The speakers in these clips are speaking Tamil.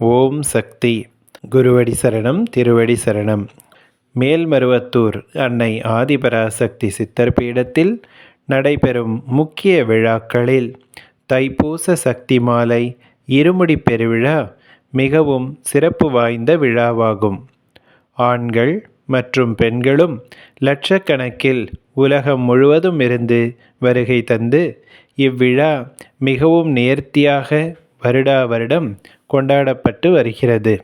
ஓம் சக்தி. குருவடி சரணம் திருவடி சரணம். மேல்மருவத்தூர் அன்னை ஆதிபராசக்தி சித்தர் பீடத்தில் நடைபெறும் முக்கிய விழாக்களில் தைப்பூச சக்தி மாலை இருமுடி பெருவிழா மிகவும் சிறப்பு வாய்ந்த விழாவாகும். ஆண்கள் மற்றும் பெண்களும் லட்சக்கணக்கில் உலகம் முழுவதும் இருந்து வருகை தந்து இவ்விழா மிகவும் நேர்த்தியாக வருடா வருடம் கொண்டாடப்பட்டு வருகிறது.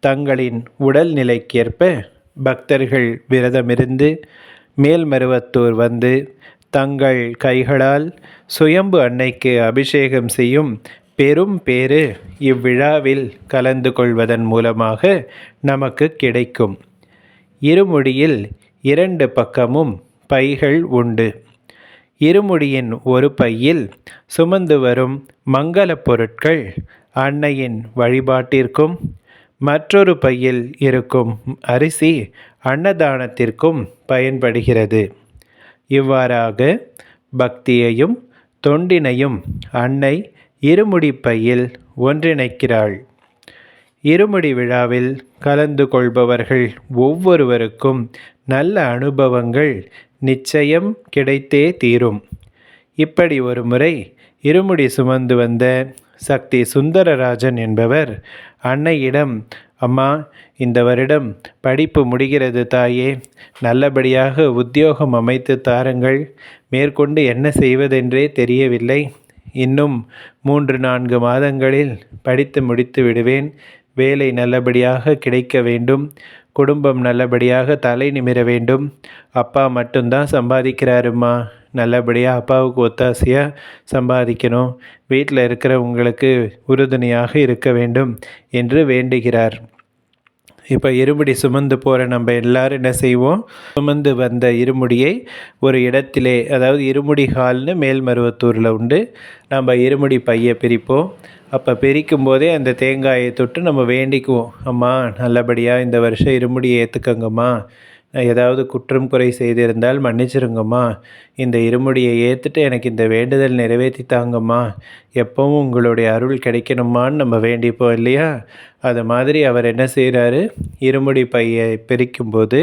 தங்களின் உடல் நிலைக்கேற்ப பக்தர்கள் விரதமிருந்து மேல்மருவத்தூர் வந்து தங்கள் கைகளால் சுயம்பு அன்னைக்கு அபிஷேகம் செய்யும் பெரும் பேறு இவ்விழாவில் கலந்து கொள்வதன் மூலமாக நமக்கு கிடைக்கும். இருமுடியில் இரண்டு பக்கமும் பைகள் உண்டு. இருமுடியின் ஒரு பையில் சுமந்து வரும் மங்கள பொருட்கள் அன்னையின் வழிபாட்டிற்கும் மற்றொரு பையில் இருக்கும் அரிசி அன்னதானத்திற்கும் பயன்படுகிறது. இவ்வாறாக பக்தியையும் தொண்டினையும் அன்னை இருமுடி பையில் ஒன்றிணைக்கிறாள். இருமுடி விழாவில் கலந்து கொள்பவர்கள் ஒவ்வொருவருக்கும் நல்ல அனுபவங்கள் நிச்சயம் கிடைத்தே தீரும். இப்படி ஒரு முறை இருமுடி சுமந்து வந்த சக்தி சுந்தரராஜன் என்பவர் அன்னையிடம் அம்மா இந்த வருடம் படிப்பு முடிகிறது தாயே நல்லபடியாக உத்தியோகம் அமைத்து தாருங்கள். மேற்கொண்டு என்ன செய்வதென்றே தெரியவில்லை. இன்னும் மூன்று நான்கு மாதங்களில் படித்து முடித்து விடுவேன். வேலை நல்லபடியாக கிடைக்க வேண்டும். குடும்பம் நல்லபடியாக தலை நிமிர வேண்டும். அப்பா மட்டும்தான் சம்பாதிக்கிறாருமா நல்லபடியாக அப்பாவுக்கு ஒத்தாசையாக சம்பாதிக்கணும். வீட்டில் இருக்கிறவங்களுக்கு உறுதுணையாக இருக்க வேண்டும் என்று வேண்டுகிறார். இப்போ இருமுடி சுமந்து போகிற நம்ம எல்லாரும் என்ன செய்வோம்? சுமந்து வந்த இருமுடியை ஒரு இடத்திலே அதாவது இருமுடி ஹால்னு மேல்மருவத்தூரில் உண்டு. நம்ம இருமுடி பையை பிரிப்போம். அப்போ பிரிக்கும் போதே அந்த தேங்காயை தொட்டு நம்ம வேண்டிக்குவோம். அம்மா நல்லபடியாக இந்த வருஷம் இருமுடியை ஏற்றுக்கங்கம்மா ஏதாவது குற்றம் குறை செய்திருந்தால் மன்னிச்சிருங்கம்மா. இந்த இருமுடியை ஏற்றுட்டு எனக்கு இந்த வேண்டுதல் நிறைவேற்றி தாங்கம்மா. எப்பவும் உங்களுடைய அருள் கிடைக்கணுமான்னு நம்ம வேண்டிப்போம் இல்லையா? அது மாதிரி அவர் என்ன செய்கிறாரு இருமுடி பையை பிரிக்கும்போது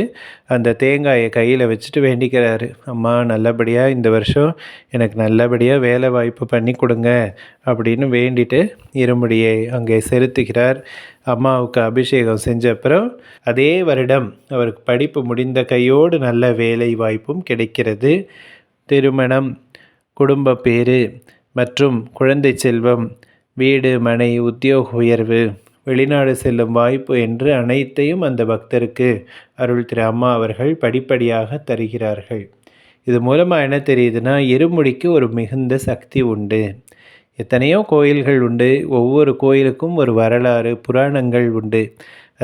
அந்த தேங்காயை கையில் வச்சுட்டு வேண்டிக்கிறாரு. அம்மா நல்லபடியாக இந்த வருஷம் எனக்கு நல்லபடியாக வேலை வாய்ப்பு பண்ணி கொடுங்க அப்படின்னு வேண்டிட்டு இருமுடியை அங்கே செலுத்துகிறார். அம்மாவுக்கு அபிஷேகம் செஞ்ச அப்புறம் அதே வருடம் அவருக்கு படிப்பு முடிந்த கையோடு நல்ல வேலை வாய்ப்பும் கிடைக்கிறது. திருமணம் குடும்ப பேறு மற்றும் குழந்தை செல்வம் வீடு மனை உத்தியோக உயர்வு வெளிநாடு செல்லும் வாய்ப்பு என்று அனைத்தையும் அந்த பக்தருக்கு அருள் திரு அம்மா அவர்கள் படிப்படியாக தருகிறார்கள். இது மூலமாக என்ன தெரியுதுன்னா இருமுடிக்கு ஒரு மிகுந்த சக்தி உண்டு. எத்தனையோ கோயில்கள் உண்டு. ஒவ்வொரு கோயிலுக்கும் ஒரு வரலாறு புராணங்கள் உண்டு.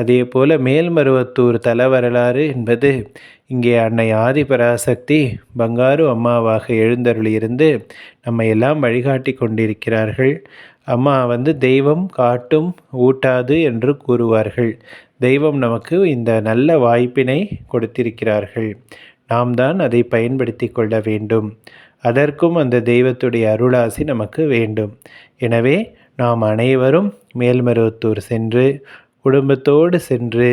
அதே போல் மேல்மருவத்தூர் தல வரலாறு என்பது இங்கே அன்னை ஆதிபராசக்தி பங்காரு அம்மாவாக எழுந்தருளியிருந்து நம்ம எல்லாம் வழிகாட்டி கொண்டிருக்கிறார்கள். அம்மா வந்து தெய்வம் காட்டும் ஊட்டாது என்று கூறுவார்கள். தெய்வம் நமக்கு இந்த நல்ல வாய்ப்பினை கொடுத்திருக்கிறார்கள். நாம் தான் அதை பயன்படுத்தி கொள்ள வேண்டும். அதற்கும் அந்த தெய்வத்துடைய அருளாசி நமக்கு வேண்டும். எனவே நாம் அனைவரும் மேல்மருவத்தூர் சென்று குடும்பத்தோடு சென்று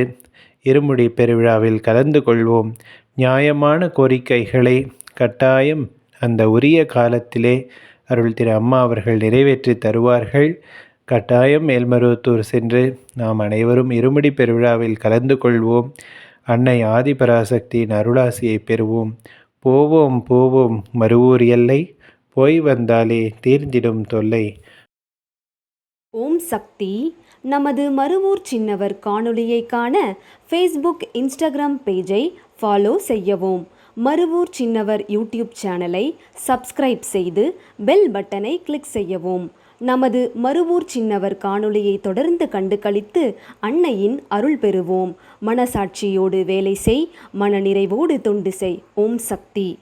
இருமுடி பெருவிழாவில் கலந்து கொள்வோம். நியாயமான கோரிக்கைகளை கட்டாயம் அந்த உரிய காலத்திலே அருள் திரு அம்மா அவர்கள் நிறைவேற்றி தருவார்கள். கட்டாயம் மேல்மருவத்தூர் சென்று நாம் அனைவரும் இருமுடி பெருவிழாவில் கலந்து கொள்வோம். அன்னை ஆதிபராசக்தியின் அருளாசியை பெறுவோம். போவோம் போவோம் மறுவூர் எல்லை. போய் வந்தாலே தீர்ந்திடும் தொல்லை. ஓம் சக்தி. நமது மறுவூர் சின்னவர் காணொளியை காண ஃபேஸ்புக் இன்ஸ்டாகிராம் பேஜை ஃபாலோ செய்யவும். மறுவூர் சின்னவர் யூடியூப் சேனலை சப்ஸ்கிரைப் செய்து பெல் பட்டனை கிளிக் செய்யவும். நமது மறுவூர் சின்னவர் காணொளியை தொடர்ந்து கண்டு கழித்து அன்னையின் அருள் பெறுவோம். மனசாட்சியோடு வேலை செய் மனநிறைவோடு தொண்டு செய். ஓம் சக்தி.